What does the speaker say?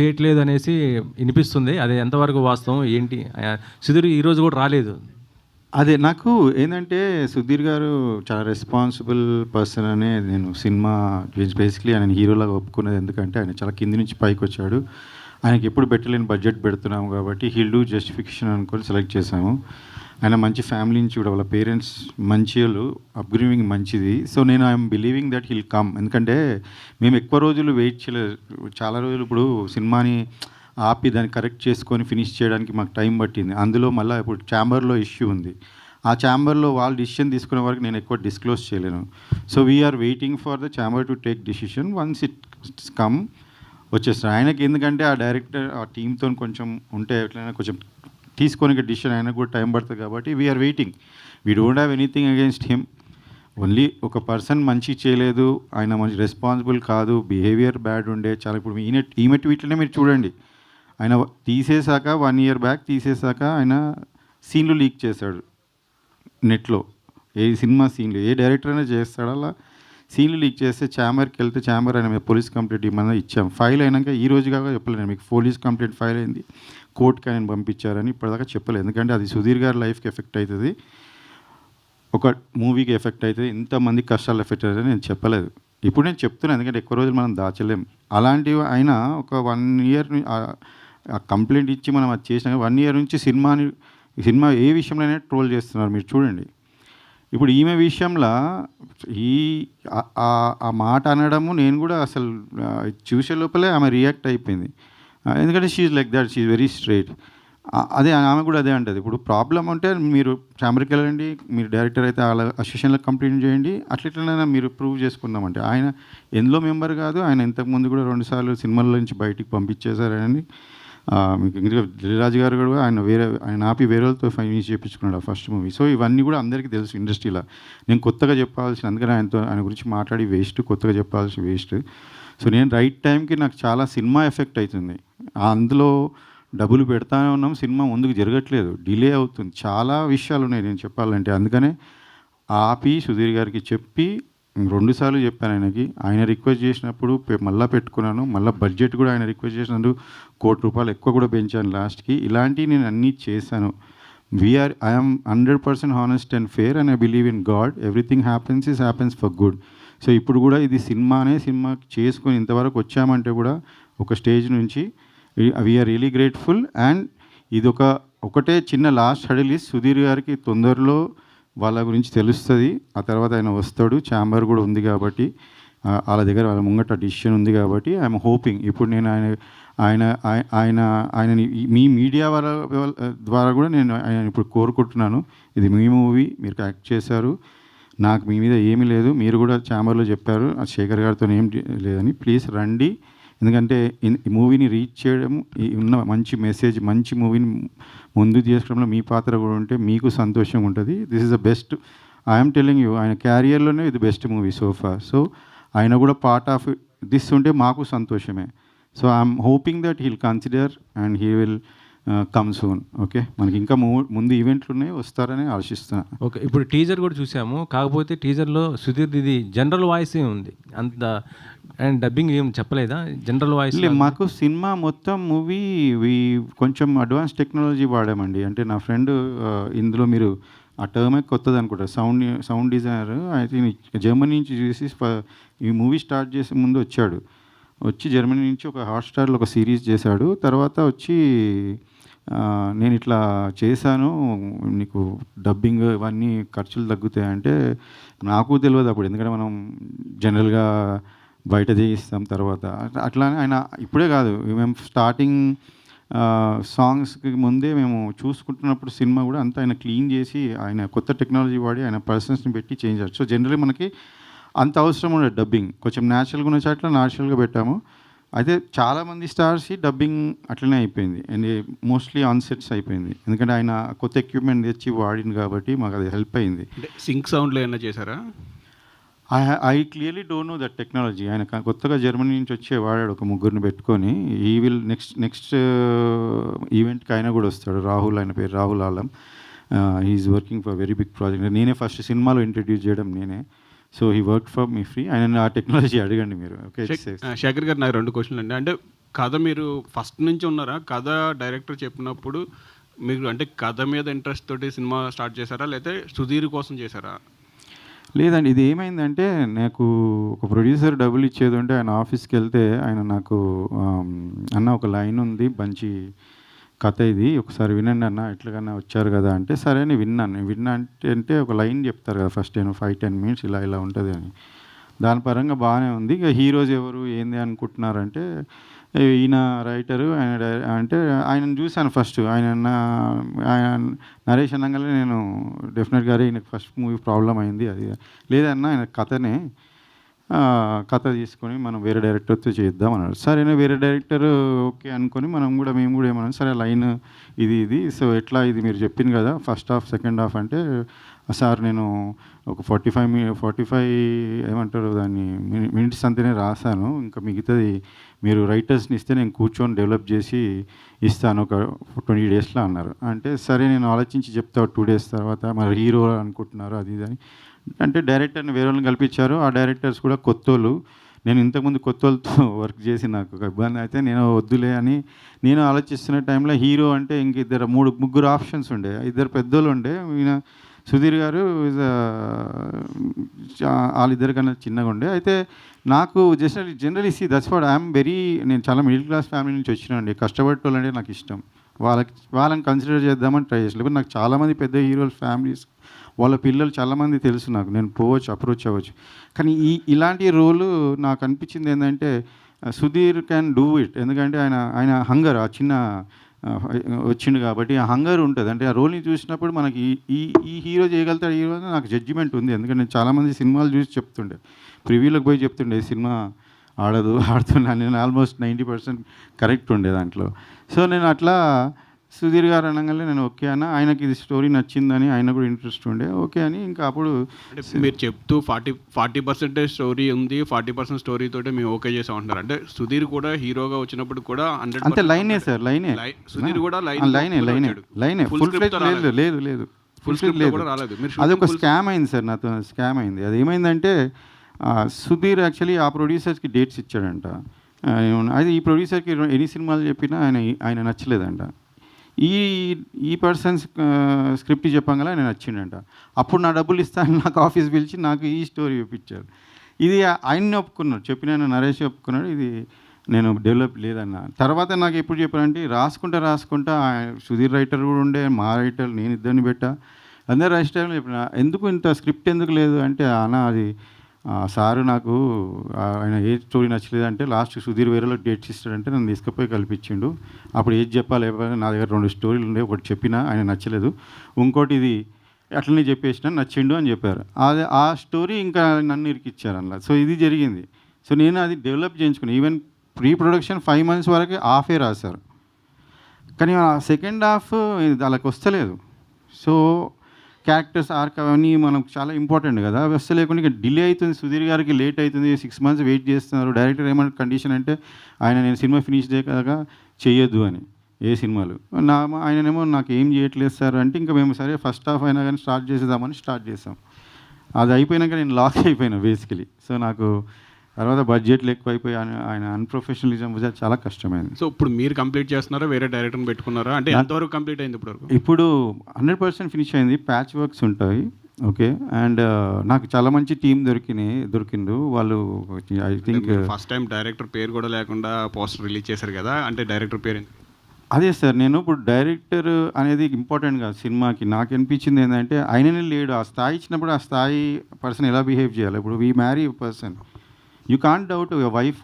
చేయట్లేదు అనేసి వినిపిస్తుంది. అది ఎంతవరకు వాస్తవం? ఏంటి? సుధీర్ ఈరోజు కూడా రాలేదు. అదే నాకు ఏంటంటే సుధీర్ గారు చాలా రెస్పాన్సిబుల్ పర్సన్ అనే నేను సినిమా బేసిక్లీ ఆయన హీరోలాగా ఒప్పుకున్నది ఎందుకంటే ఆయన చాలా కింది నుంచి పైకి వచ్చాడు. ఆయనకి ఎప్పుడు పెట్టలేని బడ్జెట్ పెడుతున్నాము కాబట్టి హీల్ డూ జస్టిఫికేషన్ అనుకొని సెలెక్ట్ చేశాము. ఆయన మంచి ఫ్యామిలీ నుంచి కూడా వాళ్ళ పేరెంట్స్ మంచి వాళ్ళు అప్గ్రీవింగ్ మంచిది. సో నేను I'm believing that he'll come. ఎందుకంటే మేము ఎక్కువ రోజులు వెయిట్ చేయలేదు చాలా రోజులు ఇప్పుడు సినిమాని ఆపి దాన్ని కరెక్ట్ చేసుకొని ఫినిష్ చేయడానికి మాకు టైం పట్టింది. అందులో మళ్ళీ ఇప్పుడు ఛాంబర్లో ఇష్యూ ఉంది. ఆ ఛాంబర్లో వాళ్ళు డిసిషన్ తీసుకునే వరకు నేను ఎక్కువ డిస్క్లోజ్ చేయలేను. So we're waiting for the chamber to take decision once it come వచ్చేస్తారు ఆయనకి ఎందుకంటే ఆ డైరెక్టర్ ఆ టీంతో కొంచెం ఉంటే ఎట్లయినా కొంచెం తీసుకొని డిసిషన్ ఆయనకు కూడా టైం పడుతుంది కాబట్టి we're waiting we don't have anything against him only ఒక పర్సన్ మంచి చేయలేదు ఆయన మంచి రెస్పాన్సిబుల్ కాదు బిహేవియర్ బ్యాడ్ ఉండే చాలా ఇప్పుడు ఈయన ఈమె ట్వీట్లనే మీరు చూడండి. ఆయన తీసేశాక వన్ ఇయర్ బ్యాక్ తీసేశాక ఆయన సీన్లు లీక్ చేశాడు. నెట్లో ఏ సినిమా సీన్లు ఏ డైరెక్టర్ అయినా చేస్తాడు? అలా సీన్లు లీక్ చేస్తే ఛాంబర్కి వెళ్తే ఛాంబర్ అయినా పోలీస్ కంప్లైంట్ ఇవ్వమన్నా ఇచ్చాం. ఫైల్ అయినాక ఈ రోజు కాక చెప్పలేను మీకు పోలీస్ కంప్లైంట్ ఫైల్ అయింది. కోర్టుకి ఆయన పంపించారని ఇప్పటిదాకా చెప్పలేదు. ఎందుకంటే అది సుధీర్ గారి లైఫ్కి ఎఫెక్ట్ అవుతుంది ఒక మూవీకి ఎఫెక్ట్ అవుతుంది ఇంతమంది కష్టాలు ఎఫెక్ట్ అవుతుంది నేను చెప్పలేదు. ఇప్పుడు నేను చెప్తున్నాను ఎందుకంటే ఎక్కువ రోజులు మనం దాచలేం. అలాంటివి అయినా ఒక వన్ ఇయర్ కంప్లైంట్ ఇచ్చి మనం అది చేసినా వన్ ఇయర్ నుంచి సినిమాని సినిమా ఏ విషయంలోనే ట్రోల్ చేస్తున్నారు. మీరు చూడండి. ఇప్పుడు ఈమె విషయంలో ఈ ఆ- మాట అనడము నేను కూడా అసలు చూసే లోపలే ఆమె రియాక్ట్ అయిపోయింది. ఎందుకంటే she's like that she's very straight అదే ఆమె కూడా అదే అంటది. ఇప్పుడు ప్రాబ్లం అంటే మీరు ఛాంబర్కి వెళ్ళండి మీరు డైరెక్టర్ అయితే వాళ్ళ అసోసియేషన్లకు కంప్లైంట్ చేయండి అట్లా మీరు ప్రూవ్ చేసుకుందామంటే. ఆయన ఎందులో మెంబర్ కాదు ఆయన ఇంతకుముందు కూడా రెండుసార్లు సినిమాల నుంచి బయటికి పంపించేశారని మీకు ఇంకా దిల్రాజు గారు కూడా ఆయన వేరే ఆయన ఆపి వేరే వాళ్ళతో ఫైన్ చేయించుకున్నాడు ఆ ఫస్ట్ మూవీ సో ఇవన్నీ కూడా అందరికీ తెలుసు ఇండస్ట్రీలో నేను కొత్తగా చెప్పాల్సిన అందుకని ఆయనతో ఆయన గురించి మాట్లాడి వేస్ట్ కొత్తగా చెప్పాల్సిన వేస్ట్ సో నేను రైట్ టైంకి నాకు చాలా సినిమా ఎఫెక్ట్ అవుతుంది. అందులో డబ్బులు పెడతానే ఉన్నాం సినిమా ముందుకు జరగట్లేదు డిలే అవుతుంది. చాలా విషయాలు ఉన్నాయి నేను చెప్పాలంటే. అందుకనే ఆపి సుధీర్ గారికి చెప్పి రెండుసార్లు చెప్పాను ఆయనకి. ఆయన రిక్వెస్ట్ చేసినప్పుడు మళ్ళీ పెట్టుకున్నాను. మళ్ళీ బడ్జెట్ కూడా ఆయన రిక్వెస్ట్ చేసినందుకు కోటి రూపాయలు ఎక్కువ కూడా పెంచాను లాస్ట్కి. ఇలాంటివి నేను అన్నీ చేశాను. We're I'm hundred percent honest and fair and I believe in God. Everything happens is happens for good. So ఇప్పుడు కూడా ఇది సినిమానే సినిమా చేసుకొని ఇంతవరకు వచ్చామంటే కూడా ఒక స్టేజ్ నుంచి వీఆర్ రియలీ గ్రేట్ఫుల్ అండ్ ఇది ఒక ఒకటే చిన్న లాస్ట్ హడిల్ సుధీర్ గారికి తొందరలో వాళ్ళ గురించి తెలుస్తుంది. ఆ తర్వాత ఆయన వస్తాడు. ఛాంబర్ కూడా ఉంది కాబట్టి వాళ్ళ దగ్గర వాళ్ళ ముంగట డిసిషన్ ఉంది కాబట్టి ఐఎమ్ హోపింగ్ ఇప్పుడు నేను ఆయన ఆయన ఆయన ఆయనని మీ మీడియా వాళ్ళ ద్వారా కూడా నేను ఆయన ఇప్పుడు కోరుకుంటున్నాను. ఇది మీ మూవీ మీరు యాక్ట్ చేశారు. నాకు మీ మీద ఏమీ లేదు. మీరు కూడా ఛాంబర్లో చెప్పారు. ఆ శేఖర్ గారితో ఏం లేదని. ప్లీజ్ రండి. ఎందుకంటే ఈ మూవీని రీచ్ చేయడం ఉన్న మంచి మెసేజ్ మంచి మూవీని ముందు తీసుకోవడంలో మీ పాత్ర కూడా ఉంటే మీకు సంతోషంగా ఉంటుంది. This is the best I'm telling you ఆయన క్యారియర్లోనే ఇది బెస్ట్ మూవీ సోఫా సో ఆయన కూడా పార్ట్ ఆఫ్ దిస్ ఉంటే మాకు సంతోషమే. So I'm hoping that he'll consider and he will come soon okay మనకి ఇంకా ముందు ఈవెంట్లు ఉన్నాయి వస్తారని ఆశిస్తున్నాను ఓకే ఇప్పుడు టీజర్ కూడా చూసాము. కాకపోతే టీజర్లో సుధీర్ ఇది జనరల్ వాయిస్ ఉంది. అంత అండ్ డబ్బింగ్ ఏం చెప్పలేదా? జనరల్ వాయిస్ మాకు సినిమా మొత్తం మూవీ కొంచెం అడ్వాన్స్ టెక్నాలజీ వాడామండి. అంటే నా ఫ్రెండ్ ఇందులో మీరు ఆ టర్మే కొత్తది అనుకుంటా. Sound sound designer. అయితే జర్మనీ నుంచి చూసి ఈ మూవీ స్టార్ట్ చేసే ముందు వచ్చాడు. వచ్చి జర్మనీ నుంచి ఒక హాట్స్టార్లో ఒక సిరీస్ చేశాడు. తర్వాత వచ్చి నేను ఇట్లా చేశాను. నీకు డబ్బింగ్ ఇవన్నీ ఖర్చులు తగ్గుతాయి అంటే నాకు తెలియదు అప్పుడు. ఎందుకంటే మనం జనరల్గా బయట చేయిస్తాం తర్వాత. అట్లా- అట్లానే ఆయన ఇప్పుడే కాదు. మేము స్టార్టింగ్ సాంగ్స్కి ముందే మేము చూసుకుంటున్నప్పుడు సినిమా కూడా అంతా ఆయన క్లీన్ చేసి ఆయన కొత్త టెక్నాలజీ వాడి ఆయన పర్సన్స్ని పెట్టి చేంజ్ చేయాలి సో జనరల్లీ మనకి అంత అవసరం ఉండదు డబ్బింగ్. కొంచెం న్యాచురల్గా ఉన్న చాట్ల న్యాచురల్గా పెట్టాము. అయితే చాలామంది స్టార్స్ డబ్బింగ్ అట్లనే అయిపోయింది. అండ్ మోస్ట్లీ ఆన్ సెట్స్ అయిపోయింది. ఎందుకంటే ఆయన కొత్త ఎక్విప్మెంట్ తెచ్చి వాడింది కాబట్టి మాకు అది హెల్ప్ అయింది. సింక్ సౌండ్లో ఏమైనా చేశారా? I I clearly don't know that technology. ఆయన కొత్తగా జర్మనీ నుంచి వచ్చే వాడాడు ఒక ముగ్గురిని పెట్టుకొని. ఈ విల్ నెక్స్ట్ నెక్స్ట్ ఈవెంట్కి ఆయన కూడా వస్తాడు. రాహుల్ ఆయన పేరు Rahul Alam. Is working for very big project. నేనే ఫస్ట్ సినిమాలో ఇంట్రడ్యూస్ చేయడం నేనే. So he work for me free ఆయన ఆ టెక్నాలజీ అడగండి మీరు. ఓకే శేఖర్ గారు నాకు రెండు క్వశ్చన్లు అండి. అంటే కథ మీరు ఫస్ట్ నుంచి ఉన్నారా? కథ డైరెక్టర్ చెప్పినప్పుడు మీరు అంటే కథ మీద ఇంట్రెస్ట్ తోటి సినిమా స్టార్ట్ చేశారా? లేకపోతే సుధీర్ కోసం చేశారా? లేదండి ఇది ఏమైందంటే నాకు ఒక ప్రొడ్యూసర్ డబ్బులు ఇచ్చేది ఉంటే ఆయన ఆఫీస్కి వెళ్తే ఆయన నాకు అన్న ఒక లైన్ ఉంది మంచి కథ ఇది. ఒకసారి వినండి అన్న ఎట్లాగన్నా వచ్చారు కదా అంటే సరే అని విన్నాను నేను విన్నా అంటే అంటే ఒక లైన్ చెప్తారు కదా ఫస్ట్ నేను ఫైవ్ టెన్ మినిట్స్ ఇలా ఇలా ఉంటుంది అని. దాని పరంగా బాగానే ఉంది. ఇక హీరోస్ ఎవరు ఏంది అనుకుంటున్నారంటే ఈయన రైటరు ఆయన అంటే ఆయనను చూశాను ఫస్ట్. ఆయన ఆయన నరేష్ అనగానే నేను డెఫినెట్గా ఈయనకు ఫస్ట్ మూవీ ప్రాబ్లం అయింది అది. లేదన్నా ఆయన కథనే కథ తీసుకొని మనం వేరే డైరెక్టర్తో చేద్దాం అన్నారు సరేనా వేరే డైరెక్టర్ ఓకే అనుకొని మనం కూడా మేము కూడా ఏమన్నా సరే లైన్ ఇది ఇది. సో ఎట్లా ఇది మీరు చెప్పింది కదా ఫస్ట్ హాఫ్ సెకండ్ హాఫ్ అంటే సార్ నేను ఒక ఫార్టీ ఫైవ్ మీ ఫార్టీ ఫైవ్ ఏమంటారు దాన్ని మినిట్స్ అంతనే రాశాను. ఇంకా మిగతాది మీరు రైటర్స్ని ఇస్తే నేను కూర్చొని డెవలప్ చేసి ఇస్తాను ఒక ట్వంటీ డేస్లో అన్నారు. అంటే సరే నేను ఆలోచించి చెప్తా టూ డేస్ తర్వాత మరి హీరో అనుకుంటున్నారు అది ఇది అని. అంటే డైరెక్టర్ని వేరే వాళ్ళని కల్పించారు. ఆ డైరెక్టర్స్ కూడా కొత్తోళ్ళు నేను ఇంతకుముందు కొత్త వాళ్ళతో వర్క్ చేసి నాకు ఒక ఇబ్బంది అయితే నేను వద్దులే అని నేను ఆలోచిస్తున్న టైంలో హీరో అంటే ఇంక ఇద్దరు మూడు ముగ్గురు ఆప్షన్స్ ఉండే. ఇద్దరు పెద్దోళ్ళు ఉండే. ఈయన సుధీర్ గారు is వాళ్ళిద్దరి కన్నా చిన్నగా ఉండే. అయితే నాకు just generally see that's what I'm very నేను చాలా మిడిల్ క్లాస్ ఫ్యామిలీ నుంచి వచ్చినండి కష్టపడేటోళ్ళంటే నాకు ఇష్టం. వాళ్ళకి వాళ్ళని కన్సిడర్ చేద్దామని ట్రై చేసి నాకు చాలామంది పెద్ద హీరోల ఫ్యామిలీస్ వాళ్ళ పిల్లలు చాలామంది తెలుసు నాకు. నేను పోవచ్చు అప్రోచ్ అవ్వచ్చు. కానీ ఈ ఇలాంటి రోలు నాకు అనిపించింది ఏంటంటే సుధీర్ క్యాన్ డూ ఇట్ ఎందుకంటే ఆయన ఆయన హంగర్ ఆ చిన్న వచ్చిండు కాబట్టి ఆ హంగర్ ఉంటుంది. అంటే ఆ రోల్ని చూసినప్పుడు మనకి ఈ- ఈ హీరో చేయగలుగుతాడు హీరో అని నాకు జడ్జిమెంట్ ఉంది. ఎందుకంటే నేను చాలామంది సినిమాలు చూసి చెప్తుండే. ప్రివ్యూలోకి పోయి చెప్తుండే సినిమా ఆడదు ఆడుతున్నా నేను ఆల్మోస్ట్ నైంటీ పర్సెంట్ కరెక్ట్ ఉండే దాంట్లో. సో నేను అట్లా సుధీర్ గారు అనగానే నేను ఓకే అన్న. ఆయనకి ఇది స్టోరీ నచ్చిందని ఆయన కూడా ఇంట్రెస్ట్ ఉండే. ఓకే అని ఇంకా అప్పుడు మీరు చెప్తూ ఫార్టీ ఫార్టీ పర్సెంటేజ్ స్టోరీ ఉంది ఫార్టీ పర్సెంట్ స్టోరీ తోటే మేము ఓకే చేసాం అంటున్నారు. అంటే సుధీర్ కూడా హీరోగా వచ్చినప్పుడు కూడా హండ్రెడ్ అంతే లైనే సార్ లైనే. సుధీర్ కూడా లైన్ లైనే లైనే ఫుల్ లేదు. లేదు లేదు. ఫుల్ స్క్రిప్ట్ లేదు. అది ఒక స్కామ్ అయింది సార్ నాతో స్కామ్ అయింది. అది ఏమైందంటే సుధీర్ యాక్చువల్లీ ఆ ప్రొడ్యూసర్స్కి డేట్స్ ఇచ్చాడంట. అయితే ఈ ప్రొడ్యూసర్కి ఎన్ని సినిమాలు చెప్పినా ఆయన ఆయన నచ్చలేదంట. ఈ ఈ పర్సన్స్ స్క్రిప్ట్ చెప్పంగా నేను వచ్చిండంట. అప్పుడు నా డబ్బులు ఇస్తాను నాకు ఆఫీస్ పిలిచి నాకు ఈ స్టోరీ చూపించారు. ఇది ఆయన్ని ఒప్పుకున్నాడు చెప్పిన నరేష్ ఒప్పుకున్నాడు ఇది నేను డెవలప్ లేదన్న. తర్వాత నాకు ఎప్పుడు చెప్పారంటే రాసుకుంటా రాసుకుంటా ఆయన- సుధీర్ రైటర్ కూడా ఉండే మా రైటర్ నేను ఇద్దరిని పెట్టా. అందరు రైటర్ చెప్పిన ఎందుకు ఇంత స్క్రిప్ట్ ఎందుకు లేదు? అంటే అన్న అది సారు నాకు ఆయన ఏ స్టోరీ నచ్చలేదు అంటే లాస్ట్ సుధీర్ వేరేలో డేట్స్ ఇస్తాడంటే నన్ను తీసుకుపోయి కల్పించిండు. అప్పుడు ఏది చెప్పాలి నా దగ్గర రెండు స్టోరీలు ఉండే ఒకటి చెప్పినా ఆయన నచ్చలేదు. ఇంకోటి ఇది అట్లనే చెప్పేసిన నచ్చిండు అని చెప్పారు. అది ఆ స్టోరీ ఇంకా నన్ను ఇరికిచ్చారు అలా సో ఇది జరిగింది. సో నేను అది డెవలప్ చేయించుకున్నాను even pre production five months వరకు హాఫే రాశారు. కానీ ఆ సెకండ్ హాఫ్ వాళ్ళకి వస్తలేదు. సో క్యారెక్టర్స్ ఆర్క్ అవన్నీ మనకు చాలా ఇంపార్టెంట్ కదా. అవి వస్తే లేకుండా ఇక డిలే అవుతుంది. సుధీర్ గారికి లేట్ అవుతుంది. సిక్స్ మంత్స్ వెయిట్ చేస్తున్నారు. డైరెక్టర్ ఏమైనా కండిషన్ అంటే ఆయన నేను సినిమా ఫినిష్ చేయక చేయొద్దు అని ఏ సినిమాలు. నా ఆయననేమో నాకు ఏం చేయట్లేదు సార్ అంటే ఇంకా మేము సరే ఫస్ట్ హాఫ్ అయినా కానీ స్టార్ట్ చేసేద్దామని స్టార్ట్ చేసాం. అది అయిపోయినాక నేను లాక్ అయిపోయినా బేసికలీ సో నాకు తర్వాత బడ్జెట్లు ఎక్కువైపోయి ఆయన ఆయన అన్ప్రొఫెషనలిజం చాలా కష్టమైంది. సో ఇప్పుడు మీరు కంప్లీట్ చేస్తున్నారా? వేరే డైరెక్టర్ని పెట్టుకున్నారా? అంటే ఎంతవరకు కంప్లీట్ అయింది ఇప్పుడు ఇప్పుడు హండ్రెడ్ పర్సెంట్ ఫినిష్ అయింది. ప్యాచ్ వర్క్స్ ఉంటాయి. ఓకే అండ్ నాకు చాలా మంచి టీం దొరికినాయి దొరికిండు. వాళ్ళు I think first time director పేరు కూడా లేకుండా పోస్టర్ రిలీజ్ చేశారు కదా? అంటే డైరెక్టర్ పేరు? అదే సార్ నేను ఇప్పుడు డైరెక్టర్ అనేది ఇంపార్టెంట్ కాదు సినిమాకి. నాకు అనిపించింది ఏంటంటే ఆయననే లేడు ఆ స్థాయి ఇచ్చినప్పుడు ఆ స్థాయి పర్సన్ ఎలా బిహేవ్ చేయాలి? ఇప్పుడు we marry person you can't doubt wife